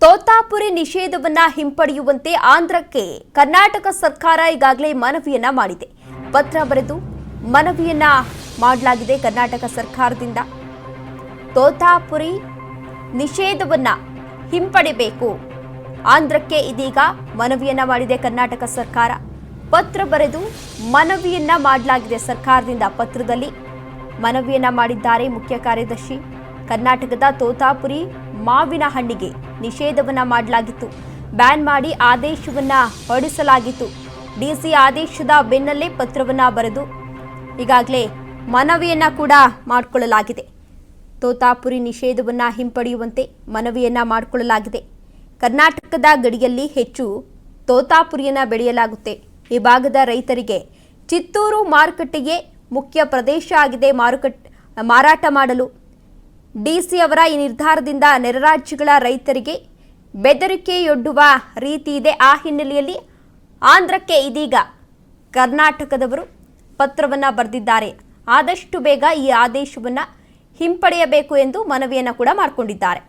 ತೋತಾಪುರಿ ನಿಷೇಧವನ್ನ ಹಿಂಪಡೆಯುವಂತೆ ಆಂಧ್ರಕ್ಕೆ ಕರ್ನಾಟಕ ಸರ್ಕಾರ ಈಗಾಗಲೇ ಮನವಿಯನ್ನ ಮಾಡಿದೆ. ಪತ್ರ ಬರೆದು ಮನವಿಯನ್ನ ಮಾಡಲಾಗಿದೆ ಕರ್ನಾಟಕ ಸರ್ಕಾರದಿಂದ. ತೋತಾಪುರಿ ನಿಷೇಧವನ್ನ ಹಿಂಪಡಿಬೇಕು. ಆಂಧ್ರಕ್ಕೆ ಇದೀಗ ಮನವಿಯನ್ನ ಮಾಡಿದೆ ಕರ್ನಾಟಕ ಸರ್ಕಾರ. ಪತ್ರ ಬರೆದು ಮನವಿಯನ್ನ ಮಾಡಲಾಗಿದೆ ಸರ್ಕಾರದಿಂದ ಪತ್ರದಲ್ಲಿ. ಮನವಿಯನ್ನ ಮಾಡಿದ್ದಾರೆ ಮುಖ್ಯ ಕಾರ್ಯದರ್ಶಿ. ಕರ್ನಾಟಕದ ತೋತಾಪುರಿ ಮಾವಿನ ಹಣ್ಣಿಗೆ ನಿಷೇಧವನ್ನ ಮಾಡಲಾಗಿತ್ತು. ಬ್ಯಾನ್ ಮಾಡಿ ಆದೇಶವನ್ನ ಹೊರಡಿಸಲಾಗಿತ್ತು. ಡಿಸಿ ಆದೇಶದ ಬೆನ್ನಲ್ಲೇ ಪತ್ರವನ್ನ ಬರೆದು ಈಗಾಗಲೇ ಮನವಿಯನ್ನ ಕೂಡ ಮಾಡಿಕೊಳ್ಳಲಾಗಿದೆ. ತೋತಾಪುರಿ ನಿಷೇಧವನ್ನ ಹಿಂಪಡೆಯುವಂತೆ ಮನವಿಯನ್ನ ಮಾಡಿಕೊಳ್ಳಲಾಗಿದೆ. ಕರ್ನಾಟಕದ ಗಡಿಯಲ್ಲಿ ಹೆಚ್ಚು ತೋತಾಪುರಿಯನ್ನ ಬೆಳೆಯಲಾಗುತ್ತೆ. ಈ ಭಾಗದ ರೈತರಿಗೆ ಚಿತ್ತೂರು ಮಾರುಕಟ್ಟೆಗೆ ಮುಖ್ಯ ಪ್ರದೇಶ ಆಗಿದೆ ಮಾರುಕಟ್ಟೆ ಮಾರಾಟ ಮಾಡಲು. ಡಿಸಿ ಅವರ ಈ ನಿರ್ಧಾರದಿಂದ ನೆರರಾಜ್ಯಗಳ ರೈತರಿಗೆ ಬೆದರಿಕೆಯೊಡ್ಡುವ ರೀತಿ ಇದೆ. ಆ ಹಿನ್ನೆಲೆಯಲ್ಲಿ ಆಂಧ್ರಕ್ಕೆ ಇದೀಗ ಕರ್ನಾಟಕದವರು ಪತ್ರವನ್ನು ಬರೆದಿದ್ದಾರೆ. ಆದಷ್ಟು ಬೇಗ ಈ ಆದೇಶವನ್ನು ಹಿಂಪಡೆಯಬೇಕು ಎಂದು ಮನವಿಯನ್ನು ಕೂಡ ಮಾಡಿಕೊಂಡಿದ್ದಾರೆ.